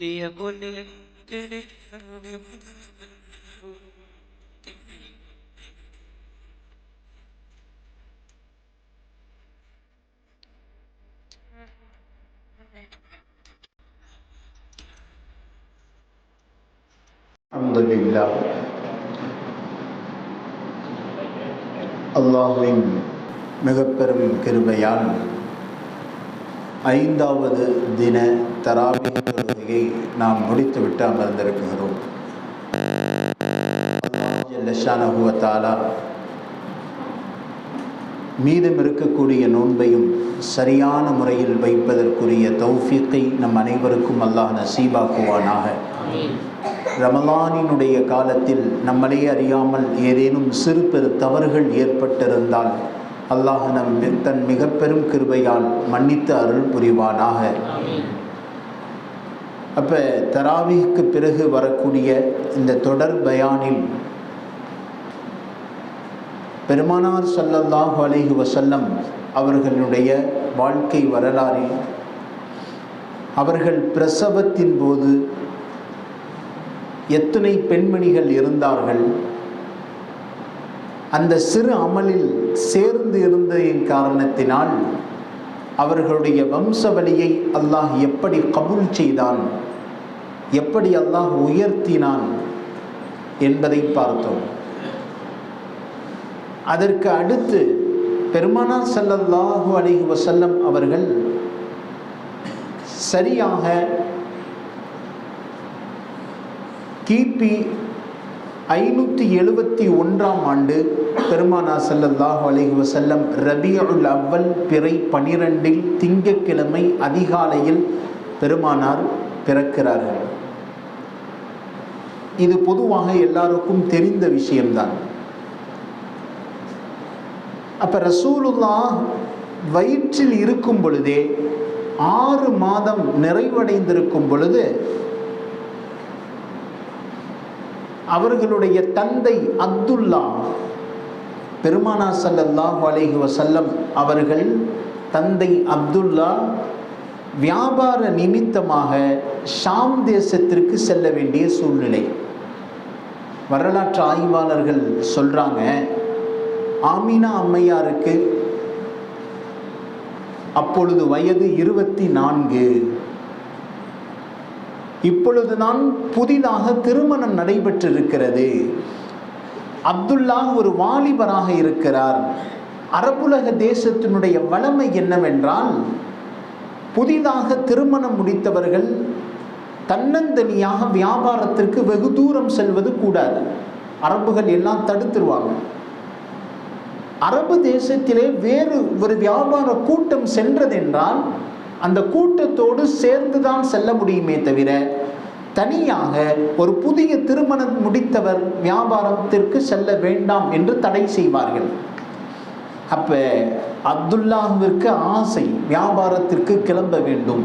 ليقل Elhamdülillah. Allah'ın mügepperim kırmayan ஐந்தாவது தின தராவி தொழுகையை நாம் முடித்துவிட்டு அமர்ந்திருக்கிறோம். அல்லாஹ் மீதம் இருக்கக்கூடிய நோன்பையும் சரியான முறையில் வைப்பதற்குரிய தௌஃபிக்கை நம் அனைவருக்கும் அல்லாஹ் நசீபாக்குவானாக. ரமலானினுடைய காலத்தில் நம்மளே அறியாமல் ஏதேனும் சிறு பெரு தவறுகள் ஏற்பட்டிருந்தால் அல்லாஹ் நம் தன் மிக பெரும் கிருபையால் மன்னித்து அருள் புரிவானாக. அப்போ தராவிக்கு பிறகு வரக்கூடிய இந்த தொடர் பயானில் பெருமானார் ஸல்லல்லாஹு அலைஹி வசல்லம் அவர்களுடைய வாழ்க்கை வரலாறில் அவர்கள் பிரசவத்தின் போது எத்தனை பெண்மணிகள் இருந்தார்கள் அந்த சிறு அமலில் சேர்ந்து இருந்ததின் காரணத்தினால் அவர்களுடைய வம்சவழியை அல்லாஹ் எப்படி கபூல் செய்தான் எப்படி அல்லாஹ் உயர்த்தினான் என்பதை பார்த்தோம். அதற்கு அடுத்து பெருமானார் சல்லல்லாஹு அலிஹி வசல்லம் அவர்கள் சரியாக கிபி ஐநூற்றி எழுபத்தி ஒன்றாம் ஆண்டு பெருமானா ஸல்லல்லாஹு அலைஹி செல்லம் ரபியுல் அவ்வல் பிறை பனிரெண்டில் திங்கட்கிழமை அதிகாலையில் பெருமானார் பிறக்கிறார்கள். இது பொதுவாக எல்லாருக்கும் தெரிந்த விஷயம்தான். அப்ப ரசூலுல்லா வயிற்றில் இருக்கும் பொழுதே ஆறு மாதம் நிறைவடைந்திருக்கும் பொழுது அவர்களுடைய தந்தை அப்துல்லா பெருமானா சல்லல்லாஹு அலைஹி வசல்லம் அவர்கள் தந்தை அப்துல்லா வியாபார நிமித்தமாக ஷாம் தேசத்திற்கு செல்ல வேண்டிய சூழ்நிலை. வரலாற்று ஆய்வாளர்கள் சொல்கிறாங்க ஆமினா அம்மையாருக்கு அப்பொழுது வயது இருபத்தி நான்கு இப்பொழுதுதான் புதிதாக திருமணம் நடைபெற்றிருக்கிறது. அப்துல்லா ஒரு வாலிபராக இருக்கிறார். அரபுலக தேசத்தினுடைய வளமை என்னவென்றால் புதிதாக திருமணம் முடித்தவர்கள் தன்னந்தனியாக வியாபாரத்திற்கு வெகு தூரம் செல்வது கூடாது. அரபுகள் எல்லாம் தடுத்துருவாங்க. அரபு தேசத்திலே வேறு ஒரு வியாபார கூட்டம் சென்றதென்றால் அந்த கூட்டத்தோடு சேர்ந்துதான் செல்ல முடியுமே தவிர தனியாக ஒரு புதிய திருமணம் முடித்தவர் வியாபாரத்திற்கு செல்ல வேண்டாம் என்று தடை செய்வார்கள். அப்ப அப்துல்லாவிற்கு ஆசை வியாபாரத்திற்கு கிளம்ப வேண்டும்.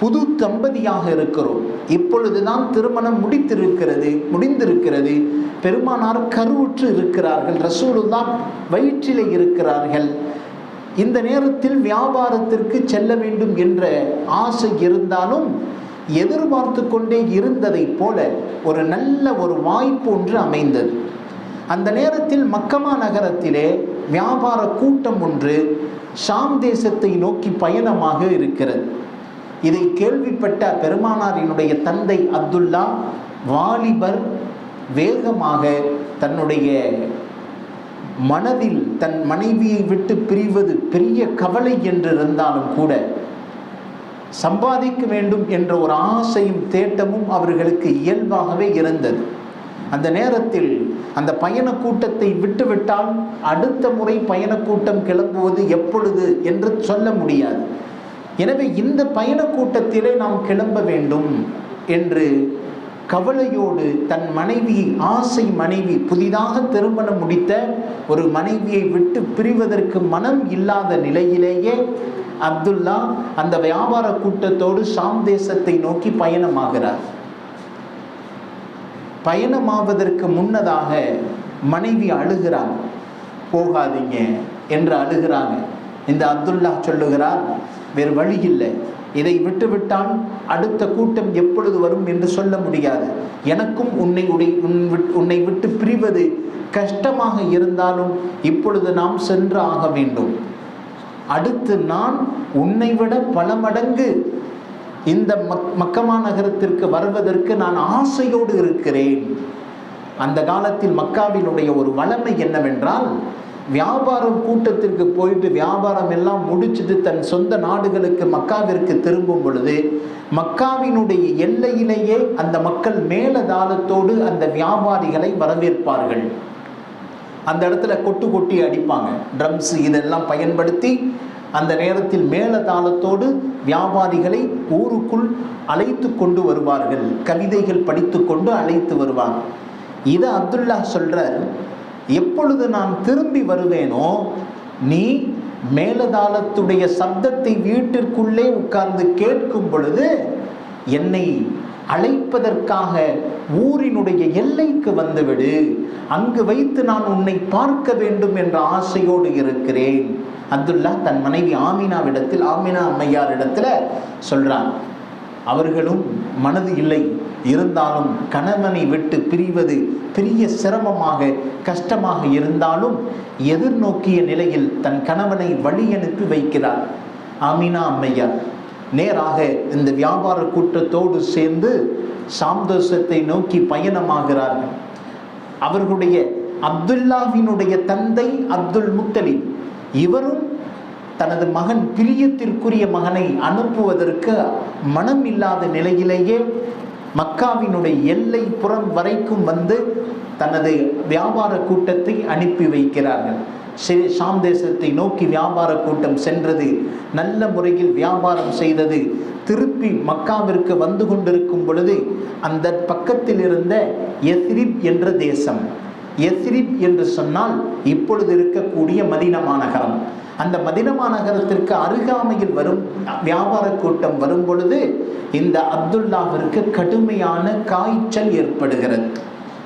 புது தம்பதியாக இருக்கிறோம். இப்பொழுதுதான் திருமணம் முடித்திருக்கிறது முடிந்திருக்கிறது. பெருமானார் கருவுற்று இருக்கிறார்கள். ரசூலுல்லா வயிற்றிலே இருக்கிறார்கள். இந்த நேரத்தில் வியாபாரத்திற்கு செல்ல வேண்டும் என்ற ஆசை இருந்தாலும் எதிர்பார்த்து கொண்டே இருந்ததைப் போல ஒரு நல்ல ஒரு வாய்ப்பு ஒன்று அமைந்தது. அந்த நேரத்தில் மக்கமா நகரத்திலே வியாபார கூட்டம் ஒன்று ஷாம் தேசத்தை நோக்கி பயணமாக இருக்கிறது. இதை கேள்விப்பட்ட பெருமானாரினுடைய தந்தை அப்துல்லா வாலிபர் வேகமாக தன்னுடைய மனதில் தன் மனைவியை விட்டு பிரிவது பெரிய கவலை என்று இருந்தாலும் கூட சம்பாதிக்க வேண்டும் என்ற ஒரு ஆசையும் தேட்டமும் அவர்களுக்கு இயல்பாகவே இருந்தது. அந்த நேரத்தில் அந்த பயண கூட்டத்தை விட்டுவிட்டால் அடுத்த முறை பயண கூட்டம் கிளம்புவது எப்பொழுது என்று சொல்ல முடியாது. எனவே இந்த பயண கூட்டத்திலே நாம் கிளம்ப வேண்டும் என்று கவலையோடு தன் மனைவியை ஆசை மனைவி புதிதாக திருமணம் முடித்த ஒரு மனைவியை விட்டு பிரிவதற்கு மனம் இல்லாத நிலையிலேயே அப்துல்லா அந்த வியாபார கூட்டத்தோடு ஷாம் தேசத்தை நோக்கி பயணமாகிறார். பயணமாவதற்கு முன்னதாக மனைவி அழுகிறாங்க போகாதீங்க என்று அழுகிறாங்க. இந்த அப்துல்லா சொல்லுகிறார் வேறு வழி இல்லை. இதை விட்டுவிட்டால் அடுத்த கூட்டம் எப்பொழுது வரும் என்று சொல்ல முடியாது. எனக்கும் உன்னை உடை- உன் விட்- உன்னை விட்டு பிரிவது கஷ்டமாக இருந்தாலும் இப்பொழுது நாம் சென்று ஆக வேண்டும். அடுத்து நான் உன்னை விட பல மடங்கு இந்த மக் மக்கமா நகரத்திற்கு வருவதற்கு நான் ஆசையோடு இருக்கிறேன். அந்த காலத்தில் மக்காவினுடைய ஒரு வளமை என்னவென்றால் வியாபாரம் கூட்டத்திற்கு போயிட்டு வியாபாரம் எல்லாம் முடிச்சுட்டு தன் சொந்த நாடுகளுக்கு மக்காவிற்கு திரும்பும் பொழுது மக்காவினுடைய எல்லையிலேயே அந்த மக்கள் மேலதாளத்தோடு அந்த வியாபாரிகளை வரவேற்பார்கள். அந்த இடத்துல கொட்டு கொட்டி அடிப்பாங்க. ட்ரம்ஸ் இதெல்லாம் பயன்படுத்தி அந்த நேரத்தில் மேலதாளத்தோடு வியாபாரிகளை ஊருக்குள் அழைத்து கொண்டு வருவார்கள். கவிதைகள் படித்து கொண்டு அழைத்து வருவாங்க. இதை அப்துல்லா சொல்கிறார் எப்பொழுது நான் திரும்பி வருவேனோ நீ மேலதாளத்துடைய சப்தத்தை வீட்டிற்குள்ளே உட்கார்ந்து கேட்கும் பொழுது என்னை அழைப்பதற்காக ஊரினுடைய எல்லைக்கு வந்துவிடு. அங்கு வைத்து நான் உன்னை பார்க்க வேண்டும் என்ற ஆசையோடு இருக்கிறேன். அப்துல்லா தன் மனைவி ஆமினாவிடத்தில் ஆமினா அம்மையாரிடத்தில் சொல்றான் அவர்களும் மனது இல்லை. இருந்தாலும் கணவனை விட்டு பிரிவது பெரிய சிரமமாக கஷ்டமாக இருந்தாலும் எதிர்நோக்கிய நிலையில் தன் கணவனை வழி அனுப்பி வைக்கிறார். ஆமினா அம்மையார் நேராக இந்த வியாபார கூட்டத்தோடு சேர்ந்து சாந்தோஷத்தை நோக்கி பயணமாகிறார்கள். அவர்களுடைய அப்துல்லாவினுடைய தந்தை அப்துல் முத்தலிப் இவரும் தனது மகன் பிரியத்திற்குரிய மகனை அனுப்புவதற்கு மனம் இல்லாத நிலையிலேயே மக்காவினுடைய எல்லை புறம் வரைக்கும் வந்து தனது வியாபார கூட்டத்தை அனுப்பி வைக்கிறார்கள். சிறு ஷாம் தேசத்தை நோக்கி வியாபார கூட்டம் சென்றது. நல்ல முறையில் வியாபாரம் செய்தது. திருப்பி மக்காவிற்கு வந்து கொண்டிருக்கும் பொழுது அந்த பக்கத்தில் இருந்த எஸ்ரிப் என்ற தேசம். எஸ்ரிப் என்று சொன்னால் இப்பொழுது இருக்கக்கூடிய மதீனா மாநகரம் அந்த மதின மாநகரத்திற்கு அருகாமையில் வரும் வியாபார கூட்டம் வரும் பொழுது இந்த அப்துல்லாவிற்கு கடுமையான காய்ச்சல் ஏற்படுகிறது.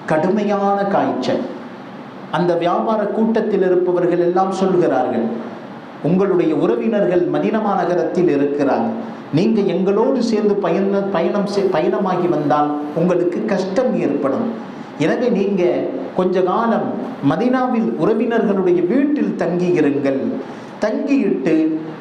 கடுமையான காய்ச்சல். அந்த வியாபார கூட்டத்தில் இருப்பவர்கள் எல்லாம் சொல்கிறார்கள் உங்களுடைய உறவினர்கள் மதினமா நகரத்தில் இருக்கிறாங்க. நீங்க எங்களோடு சேர்ந்து பயண பயணம் செய்- பயணமாகி வந்தால் உங்களுக்கு கஷ்டம் ஏற்படும். எனவே நீங்க கொஞ்ச காலம் மதினாவில் உறவினர்களுடைய வீட்டில் தங்கி இருங்கள் தங்கியிட்டு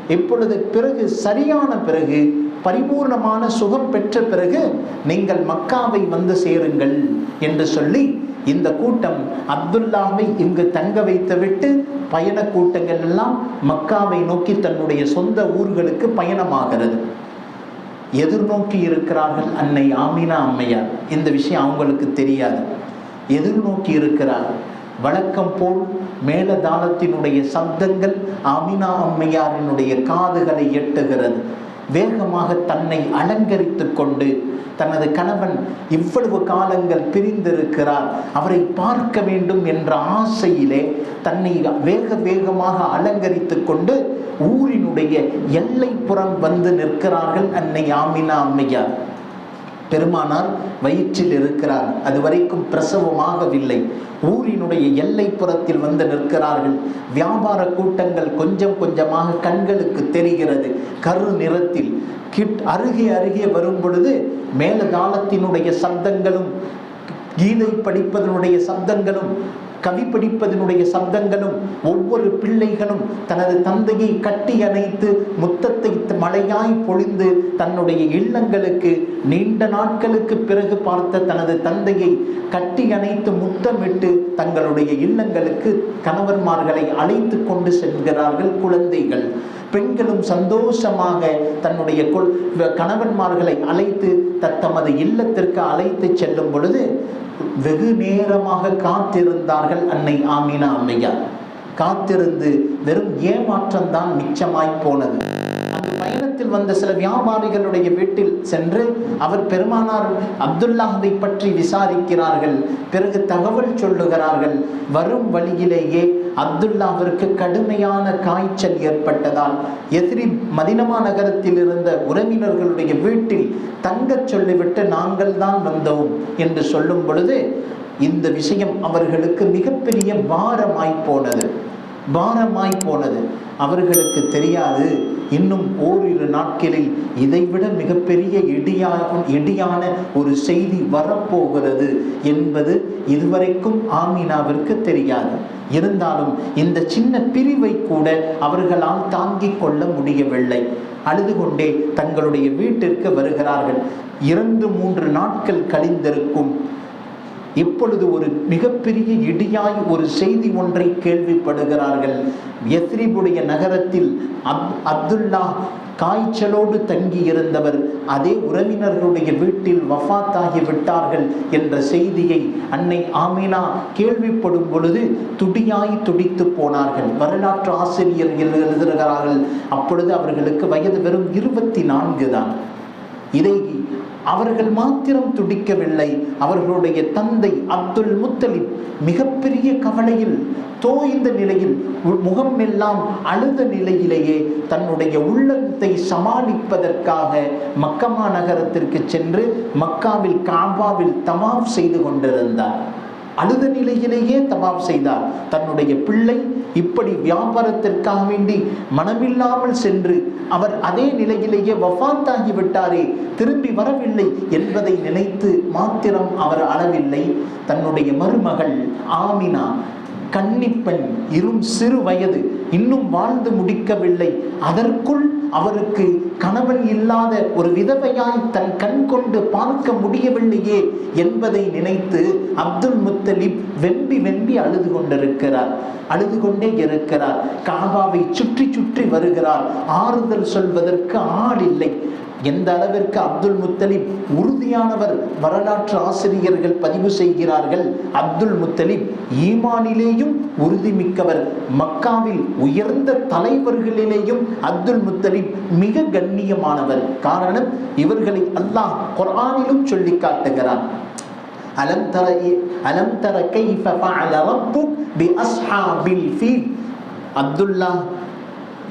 இப்பொழுது பிறகு சரியான பிறகு பரிபூர்ணமான சுகம் பெற்ற பிறகு நீங்கள் மக்காவை வந்து சேருங்கள் என்று சொல்லி இந்த கூட்டம் அப்துல்லாவை இங்கு தங்க வைத்துவிட்டு பயண கூட்டங்கள் எல்லாம் மக்காவை நோக்கி தன்னுடைய சொந்த ஊர்களுக்கு பயணமாகிறது. எதிர்நோக்கி இருக்கிறார்கள் அன்னை ஆமினா அம்மையார். இந்த விஷயம் அவங்களுக்கு தெரியாது. எதிர்நோக்கி இருக்கிறார். வழக்கம் போல் மேலதாளத்தினுடைய சப்தங்கள் அமினா அம்மையாரினுடைய காதுகளை எட்டுகிறது. வேகமாக தன்னை அலங்கரித்து கொண்டு தனது கணவன் இவ்வளவு காலங்கள் பிரிந்திருக்கிறார் அவரை பார்க்க வேண்டும் என்ற ஆசையிலே தன்னை வேக வேகமாக அலங்கரித்து கொண்டு ஊரினுடைய எல்லைப்புறம் வந்து நிற்கிறார்கள் அன்னை ஆமினா அம்மையார். பெருமானார் வயிற்றில் இருக்கிறார். அது வரைக்கும் பிரசவமாகவில்லை. ஊரினுடைய எல்லைப்புறத்தில் வந்து நிற்கிறார்கள். வியாபார கூட்டங்கள் கொஞ்சம் கொஞ்சமாக கண்களுக்கு தெரிகிறது. கரு நிறத்தில் கிட் அருகே அருகே வரும் பொழுது மேலதாளத்தினுடைய சப்தங்களும் கீதை படிப்பதனுடைய சப்தங்களும் கவி படிப்பதனுடைய சப்தங்களும் ஒவ்வொரு பிள்ளைகளும் தனது தந்தையை கட்டி அணைத்து முத்தத்தை மழையாய் பொழிந்து தன்னுடைய இல்லங்களுக்கு நீண்ட நாட்களுக்கு பிறகு பார்த்த தனது தந்தையை கட்டி அணைத்து முத்தமிட்டு தங்களுடைய இல்லங்களுக்கு கணவன்மார்களை அழைத்து கொண்டு செல்கிறார்கள் குழந்தைகள். பெண்களும் சந்தோஷமாக தன்னுடைய கொள்- கணவன்மார்களை அழைத்து த- தமது இல்லத்திற்கு அழைத்து செல்லும் பொழுது வெகு நேரமாக காத்திருந்தார்கள் அன்னை ஆமினா அம்மையார் காத்திருந்து வெறும் ஏமாற்றம் தான் மிச்சமாய் போனது. அந்த பயணத்தில் வந்த சில வியாபாரிகளுடைய வீட்டில் சென்று அவர் பெருமானார் அப்துல்லாஹை பற்றி விசாரிக்கிறார்கள். பிறகு தகவல் சொல்லுகிறார்கள் வரும் வழியிலேயே அப்துல்லாவிற்கு கடுமையான காய்ச்சல் ஏற்பட்டதால் எதிரி மதினமா நகரத்தில் இருந்த உறவினர்களுடைய வீட்டில் தங்கச் சொல்லிவிட்டு நாங்கள் தான் வந்தோம் என்று சொல்லும் பொழுது இந்த விஷயம் அவர்களுக்கு மிகப்பெரிய பாரமாய் போனது. பாரமாய் போனது. அவர்களுக்கு தெரியாது. இன்னும் ஓரிரு நாட்களில் இதைவிட மிகப்பெரிய இடியா இடியான ஒரு செய்தி வரப்போகிறது என்பது இதுவரைக்கும் ஆமினாவிற்கு தெரியாது. இருந்தாலும் இந்த சின்ன பிரிவை கூட அவர்களால் தாங்கிக் கொள்ள முடியவில்லை. அழுது கொண்டே தங்களுடைய வீட்டிற்கு வருகிறார்கள். இரண்டு மூன்று நாட்கள் கழிந்திருக்கும். இப்பொழுது ஒரு மிகப்பெரிய இடியாய் ஒரு செய்தி ஒன்றை கேள்விப்படுகிறார்கள். எத்ரிபுடைய நகரத்தில் அப் அப்துல்லா காய்ச்சலோடு தங்கி இருந்தவர் அதே உறவினர்களுடைய வீட்டில் வஃபாத்தாகி விட்டார்கள் என்ற செய்தியை அன்னை ஆமினா கேள்விப்படும் பொழுது துடியாய் துடித்து போனார்கள். வரலாற்று ஆசிரியர்கள் எழுதுகிறார்கள் அப்பொழுது அவர்களுக்கு வயது வெறும் இருபத்தி நான்கு தான். இதை அவர்கள் மாத்திரம் துடிக்கவில்லை. அவர்களுடைய தந்தை அப்துல் முத்தலிப் மிகப்பெரிய கவலையில் தோய்ந்த நிலையில் முகம் எல்லாம் அழுத நிலையிலேயே தன்னுடைய உள்ளத்தை சமாளிப்பதற்காக மக்கமா நகரத்திற்கு சென்று மக்காவில் காபாவில் தமாம் செய்து கொண்டிருந்தார். அழுத நிலையிலேயே தவாப் செய்தார். தன்னுடைய பிள்ளை இப்படி வியாபாரத்திற்காக வேண்டி மனமில்லாமல் சென்று அவர் அதே நிலையிலேயே வஃத்தாகி விட்டாரே திரும்பி வரவில்லை என்பதை நினைத்து மாத்திரம் அவர் அளவில்லை தன்னுடைய மருமகள் ஆமினா கன்னிப்பெண் இரும் சிறு வயது இன்னும் வாழ்ந்து முடிக்கவில்லை. அதற்குள் அவருக்கு கணவன் இல்லாத ஒரு விதவையாய் தன் கண் கொண்டு பார்க்க முடியவில்லையே என்பதை நினைத்து அப்துல் முத்தலிப் வெம்பி வெம்பி அழுது கொண்டிருக்கிறார். அழுது கொண்டே இருக்கிறார். காபாவை சுற்றி சுற்றி வருகிறார். ஆறுதல் சொல்வதற்கு ஆள் இல்லை. எந்த அளவிற்கு அப்துல் முத்தலிப் உறுதியானவர் வரலாற்று ஆசிரியர்கள் பதிவு செய்கிறார்கள் அப்துல் முத்தலிப் ஈமானிலேயும் உறுதிமிக்கவர். மக்காவில் உயர்ந்த தலைவர்களிலேயும் அப்துல் முத்தலிப் மிக கண்ணியமானவர். காரணம் இவர்களை அல்லாஹ் குரானிலும் சொல்லி காட்டுகிறான். அலம் தர அலம் தர கைஃப ஃபஅல ரப்புக் பி அஸ்ஹாபில் ஃபீல் அப்துல்லா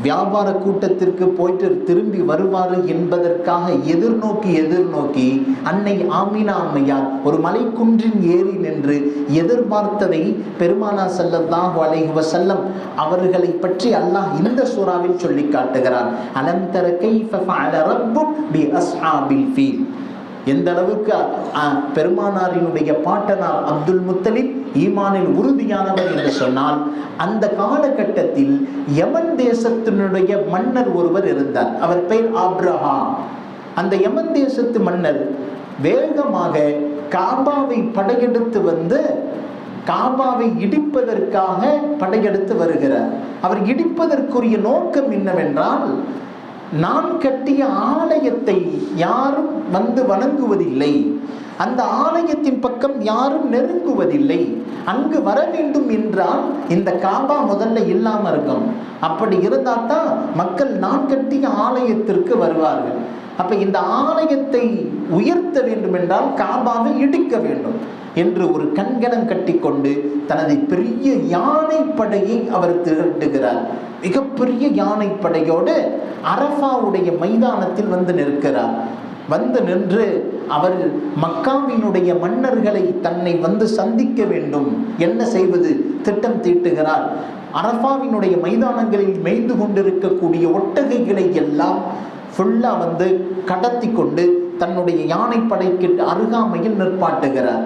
வியாபார கூட்டத்திற்கு போயிட்டு திரும்பி வருவார் என்பதற்காக எதிர்நோக்கி எதிர்நோக்கி அன்னை ஆமினா அம்மையார் ஒரு மலைக்குன்றின் ஏறி நின்று எதிர்பார்த்ததை பெருமானா சல்லல்லாஹு அலைஹி செல்லம் அவர்களை பற்றி அல்லாஹ் இந்த சூறாவில் சொல்லி காட்டுகிறார் அலந்தர கைஃப ஃபஅல ரப்புக் பி அஸ்ஹாபில் ஃபீல். எந்த அளவுக்கு அஹ், பெருமானாரினுடைய பாட்டனார் அப்துல் முத்தலிப் ஈமானில் உறுதியானவர் என்று சொன்னால் அந்த காலகட்டத்தில் யமன் தேசத்தினுடைய மன்னர் ஒருவர் இருந்தார். அவர் பெயர் ஆப்ரஹாம். அந்த யமன் தேசத்து மன்னர் வேகமாக காபாவை படையெடுத்து வந்து காபாவை இடிப்பதற்காக படையெடுத்து வருகிறார். அவர் இடிப்பதற்குரிய நோக்கம் என்னவென்றால் நான் கட்டிய ஆலயத்தை யாரும் வந்து வணங்குவதில்லை. அந்த ஆலயத்தின் பக்கம் யாரும் நெருங்குவதில்லை. அங்கு வர வேண்டும் என்றால் இந்த காபா முதல்ல இல்லாமல் இருக்கும் அப்படி இருந்தால் தான் மக்கள் நான் கட்டிய ஆலயத்திற்கு வருவார்கள். அப்ப இந்த ஆலயத்தை உயர்த்த வேண்டும் என்றால் காபாவை இடிக்க வேண்டும். என்று ஒரு கண்கணம் கட்டிக்கொண்டு தனது பெரிய யானை படையை அவர் திரட்டுகிறார். மிகப்பெரிய யானை படையோடு அரஃபாவுடைய மைதானத்தில் வந்து நிற்கிறார். வந்து நின்று அவர் மக்காவினுடைய மன்னர்களை தன்னை வந்து சந்திக்க வேண்டும். என்ன செய்வது? திட்டம் தீட்டுகிறார். அரஃபாவினுடைய மைதானங்களில் மேய்ந்து கொண்டிருக்கக்கூடிய ஒட்டகைகளை எல்லாம் ஃபுல்லாக வந்து கடத்தி கொண்டு தன்னுடைய யானைப்படைக்கு அருகாமையில் நிற்பாட்டுகிறார்.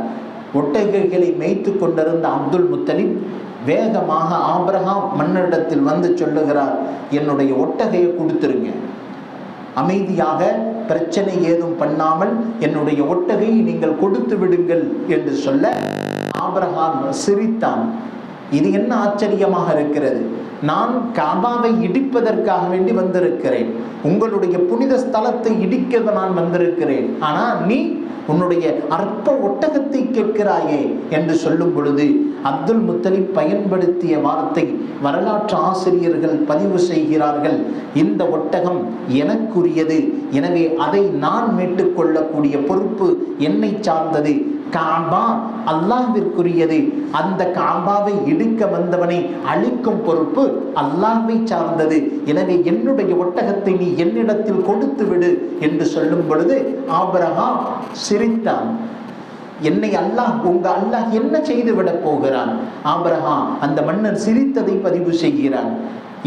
ஒட்டகைகளை மேய்த்து கொண்டிருந்த அப்துல் முத்தலிப் வேகமாக ஆபிரகாம் மன்னரிடத்தில் வந்து சொல்லுகிறார் என்னுடைய ஒட்டகையை கொடுத்துருங்க. அமைதியாக பிரச்சனை ஏதும் பண்ணாமல் என்னுடைய ஒட்டகையை நீங்கள் கொடுத்து விடுங்கள் என்று சொல்ல ஆபிரகாம் சிரித்தான். இது என்ன ஆச்சரியமாக இருக்கிறது? நான் காபாவை இடிப்பதற்காக வேண்டி வந்திருக்கிறேன். உங்களுடைய புனித ஸ்தலத்தை இடிக்க நான் வந்திருக்கிறேன். ஆனால் நீ உன்னுடைய அற்ப ஒட்டகத்தை கேட்கிறாயே என்று சொல்லும் பொழுது அப்துல் முத்தலிப் பயன்படுத்திய வார்த்தை வரலாற்று ஆசிரியர்கள் பதிவு செய்கிறார்கள். இந்த ஒட்டகம் எனக்குரியது. எனவே அதை நான் மீட்டுக் கொள்ளக்கூடிய பொறுப்பு என்னை சார்ந்தது காபா அல்லாஹிற்குரியது அந்த காபாவை இடிக்க வந்தவனை அழிக்கும் பொறுப்பு அல்லாஹை சார்ந்தது. எனவே என்னுடைய ஒட்டகத்தை நீ என்னிடத்தில் கொடுத்து விடு என்று சொல்லும் பொழுது ஆபிரகாம் சிரித்தான். என்னை அல்லாஹ் உங்க அல்லாஹ் என்ன செய்து விட போகிறான்? ஆபிரகாம் அந்த மன்னர் சிரித்ததை பதிவு செய்கிறான்.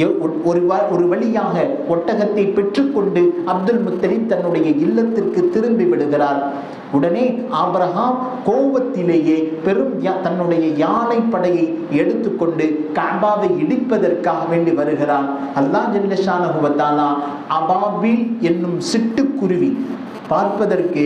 ஒரு ஒரு வழியாக ஒட்டகத்தை பெற்றுக்கொண்டு அப்துல் முத்தலிப் தன்னுடைய இல்லத்திற்கு திரும்பி விடுகிறார். உடனே ஆபிரகாம் கோபத்திலேயே பெரும் யா- தன்னுடைய யானை படையை எடுத்துக்கொண்டு காபாவை இடிப்பதற்காக வேண்டி வருகிறான். அல்லாஹ் ஜல்லஷானகுவத்தாலா அபாபில் என்னும் சிட்டுக்குருவி பார்ப்பதற்கு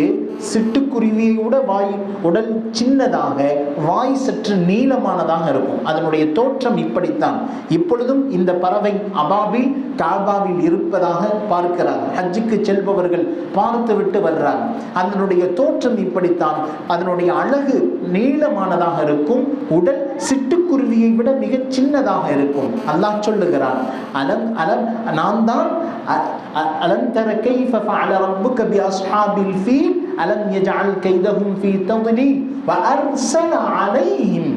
சிட்டுக்குருவியோட வாய் உடல் சின்னதாக வாய் சற்று நீளமானதாக இருக்கும். அதனுடைய தோற்றம் இப்படித்தான். இப்பொழுதும் இந்த பறவை அபாபில் காபாவில் இருப்பதாக பார்க்கிறார். ஹஜ்ஜுக்கு செல்பவர்கள் பார்த்து விட்டு வர்றார். அதனுடைய தோற்றம் இப்படித்தான். அதனுடைய அழகு நீளமானதாக இருக்கும். உடல் சிட்டுக்குருவியை விட மிகச் சின்னதாக இருக்கும். அல்லாஹ் சொல்லுகிறான் அலம் அலம் நான் தான் அ- அலம் தர கைஃப ஃபஅல ரப்புக பி அஸ்ஹாபில் ஃபீல் அலம் யஜஅல் கைதஹும் ஃபீ தضلீல் வ அர்ஸல அலைஹிம்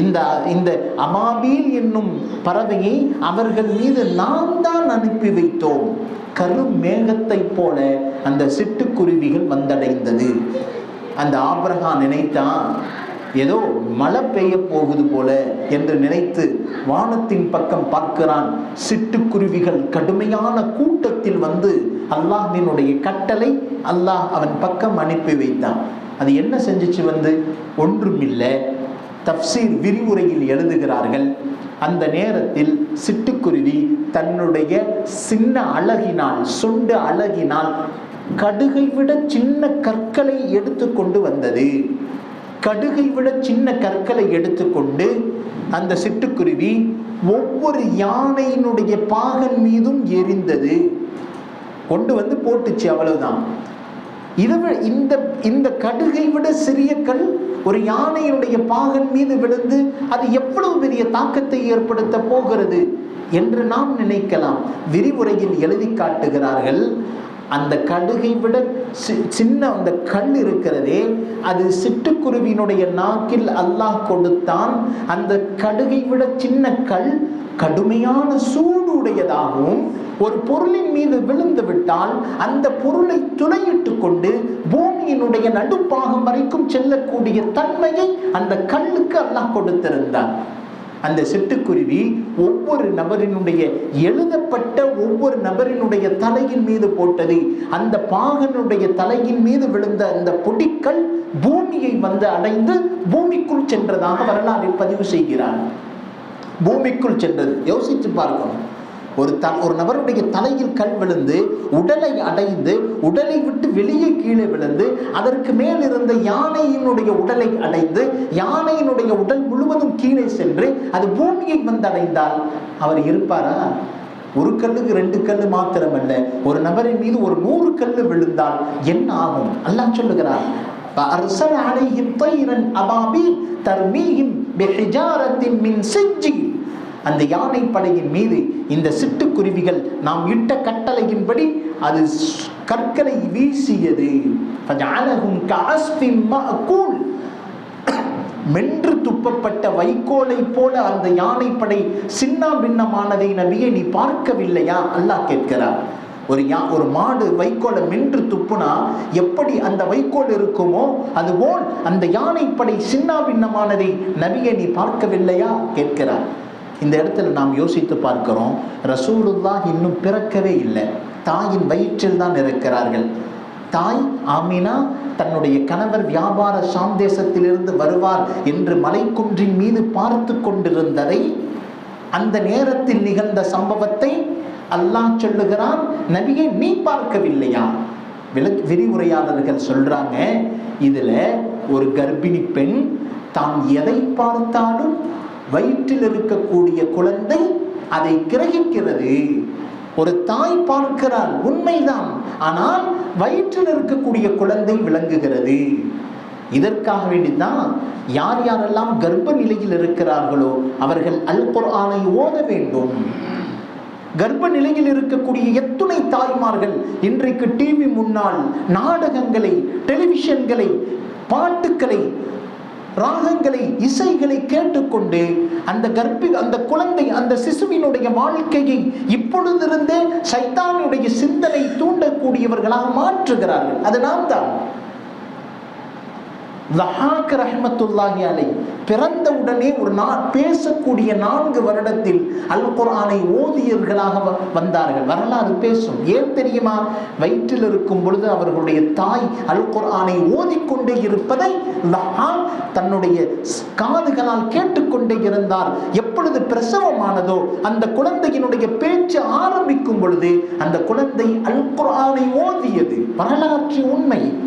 இந்த இந்த அமாபீல் என்னும் பறவையை அவர்கள் மீது நாம் தான் அனுப்பி வைத்தோம். கரும் போல அந்த சிட்டுக்குருவிகள் வந்தடைந்தது. அந்த ஆபரகான் நினைத்தான் ஏதோ மழை பெய்ய போகுது போல என்று நினைத்து வானத்தின் பக்கம் பார்க்கிறான். சிட்டுக்குருவிகள் கடுமையான கூட்டத்தில் வந்து அல்லாஹினுடைய கட்டளை அல்லாஹ் அவன் பக்கம் அனுப்பி வைத்தான். அது என்ன செஞ்சுச்சு வந்து? ஒன்றுமில்லை. தப்சீர் விரிவுரையில் எழுதுகிறார்கள். அந்த நேரத்தில் சிட்டுக்குருவி தன்னுடைய சின்ன அழகினால் சொண்டு அழகினால் கடுகை விட சின்ன கற்களை எடுத்துக்கொண்டு வந்தது. கடுகை விட சின்ன கற்களை எடுத்துக்கொண்டு அந்த சிட்டுக்குருவி ஒவ்வொரு யானையினுடைய பாகன் மீதும் எரிந்தது. கொண்டு வந்து போட்டுச்சு அவ்வளவுதான். இதை இந்த இந்த கடுகை விட சிறிய கல் ஒரு யானையினுடைய பாகன் மீது விழுந்து அது எவ்வளவு பெரிய தாக்கத்தை ஏற்படுத்த போகிறது என்று நாம் நினைக்கலாம். விரிவுரையில் எழுதி காட்டுகிறார்கள். அந்த கடுகை விட சி- சின்ன அந்த கல் இருக்கிறதே அது சிட்டுக்குருவியினுடைய நாக்கில் அல்லாஹ் கொடுத்தான். அந்த கடுகை விட சின்ன கல் கடுமையான சூழ் உடையதாகவும் ஒரு பொருளின் மீது விழுந்து விட்டால் அந்த பொருளை துளையிட்டு கொண்டு பூமியினுடைய நடுப்பாகம் வரைக்கும் செல்லக்கூடிய தன்மையை அந்த கல்லுக்கு அல்லாஹ் கொடுத்திருந்தார். அந்த சிட்டுக்குருவி ஒவ்வொரு நபரினுடைய எழுதப்பட்ட ஒவ்வொரு நபரினுடைய தலையின் மீது போட்டது. அந்த பாகனுடைய தலையின் மீது விழுந்த அந்த பொடிக்கல் பூமியை வந்து அடைந்து பூமிக்குள் சென்றதாக வரலாறு பதிவு செய்கிறார். பூமிக்குள் சென்றது. யோசித்து பார்க்கணும். ஒரு த ஒரு நபருடைய தலையில் கல் விழுந்து உடலை அடைந்து உடலை விட்டு வெளியே கீழே விழுந்து அதற்கு மேல் இருந்த யானையினுடைய உடலை அடைந்து யானையினுடைய உடல் முழுவதும் கீழே சென்று அது பூமியை வந்து அடைந்தால் அவர் இருப்பாரா ஒரு கல்லுக்கு ரெண்டு கல்லு மாத்திரமல்ல ஒரு நபரின் மீது ஒரு நூறு கல்லு விழுந்தால் என்ன ஆகும் அல்லாஹ் சொல்லுகிறார் فأرسل عليهم طيرا أبابيل ترميهم بحجارة من سجيل அந்த யானை படையின் மீது இந்த சிட்டுக்குருவிகள் நாம் இட்ட கட்டளையின்படி அது கற்களை வீசியது. மென்று துப்பப்பட்ட வைக்கோலை போல அந்த யானைப்படை சின்ன பின்னமானதை நபியை நீ பார்க்கவில்லையா? அல்லாஹ் கேட்கிறார். ஒரு யா ஒரு மாடு வைக்கோலை மென்று துப்புனா எப்படி அந்த வைக்கோல் இருக்குமோ அதுபோல் அந்த யானைப்படை சின்ன பின்னமானதை நபியை நீ பார்க்கவில்லையா? கேட்கிறார். இந்த இடத்துல நாம் யோசித்து பார்க்கிறோம் ரசூலுல்லாஹ் இன்னும் பிறக்கவே இல்லை. தாயின் வயிற்றில் தான் இருக்கிறார்கள் தாய் ஆமினா தன்னுடைய கணவர் வியாபார சாந்தேசத்திலிருந்து வருவார் என்று மலைக்குன்றின் மீது பார்த்து கொண்டிருந்ததை அந்த நேரத்தில் நிகழ்ந்த சம்பவத்தை அல்லாஹ் சொல்லுகிறான் நபியை நீ பார்க்கவில்லையா? விள விரிவுரையாளர்கள் சொல்றாங்க இதுல ஒரு கர்ப்பிணி பெண் தான் எதை பார்த்தாலும் வயிற்றில் இருக்கக்கூடிய குழந்தை அதை கிரகிக்கிறது. ஒரு தாய் பார்க்கிறாள் உண்மைதான். ஆனால் வயிற்றில் இருக்கக்கூடிய குழந்தை விளங்குகிறது. இதற்காக வேண்டிதான் யார் யாரெல்லாம் கர்ப்ப நிலையில் இருக்கிறார்களோ அவர்கள் அல் குர்ஆனை ஓத வேண்டும். கர்ப்ப நிலையில் இருக்கக்கூடிய எத்துணை தாய்மார்கள் இன்றைக்கு டிவி முன்னால் நாடகங்களை டெலிவிஷன்களை பாட்டுக்களை ராகங்களை இசைகளை கேட்டுக்கொண்டு அந்த கர்ப்பி அந்த குழந்தை அந்த சிசுவினுடைய வாழ்க்கையை இப்பொழுதிருந்தே சைத்தானுடைய சிந்தனை தூண்டக்கூடியவர்களாக மாற்றுகிறார்கள். அது நாம் தான். லஹாக் ரஹ்மத்துல்லாஹி அலை பிறந்த உடனே ஒரு நா பேசக்கூடிய நான்கு வருடத்தில் அல் குர்ஆனை ஓதியர்களாக வந்தார்கள். வரலாறு பேசும். ஏன் தெரியுமா? வயிற்றில் இருக்கும் பொழுது அவர்களுடைய தாய் அல் குர்ஆனை ஓதிக்கொண்டே இருப்பதை லஹாக் தன்னுடைய காதுகளால் கேட்டுக்கொண்டே இருந்தார். எப்பொழுது பிரசவமானதோ அந்த குழந்தையினுடைய பேச்சு ஆரம்பிக்கும் பொழுது அந்த குழந்தை அல் குரானை ஓதியது. வரலாற்று உண்மை.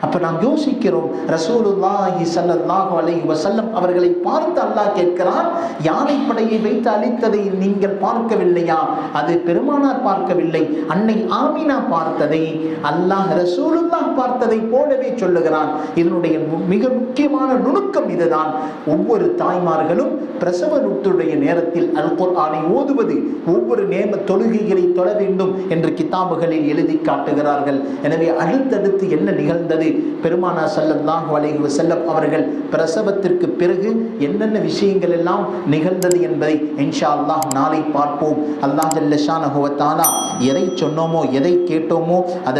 அப்ப நாம் யோசிக்கிறோம் ரசூலுல்லாஹி ஸல்லல்லாஹு அலைஹி வஸல்லம் அவர்களை பார்த்து அல்லாஹ் கேட்கிறான் யானைப்படையை வைத்து அழித்ததை நீங்கள் பார்க்கவில்லையா? அது பெருமானார் பார்க்கவில்லை அன்னை ஆமினா பார்த்ததை அல்லாஹ் ரசூலுல்லாஹ் பார்த்ததை போலவே சொல்லுகிறான். இதனுடைய மு- மிக முக்கியமான நுணுக்கம் இதுதான். ஒவ்வொரு தாய்மார்களும் பிரசவத்துடைய நேரத்தில் அல் குர்ஆனை ஓதுவது ஒவ்வொரு நேம தொழுகைகளை தொழ வேண்டும் என்று கித்தாபுகளில் எழுதி காட்டுகிறார்கள். எனவே அடுத்தடுத்து என்ன நிகழ்ந்தது? பெருமானா ஸல்லல்லாஹு அலைஹி வஸல்லம் அவர்கள் பிரசவத்திற்கு பிறகு என்னென்ன விஷயங்கள் எல்லாம் நிகழ்ந்தது என்பதை இன்ஷா அல்லாஹ் நாளை பார்ப்போம். அல்லாஹ் ஜல்ல எதை சொன்னோமோ எதை கேட்டோமோ அதை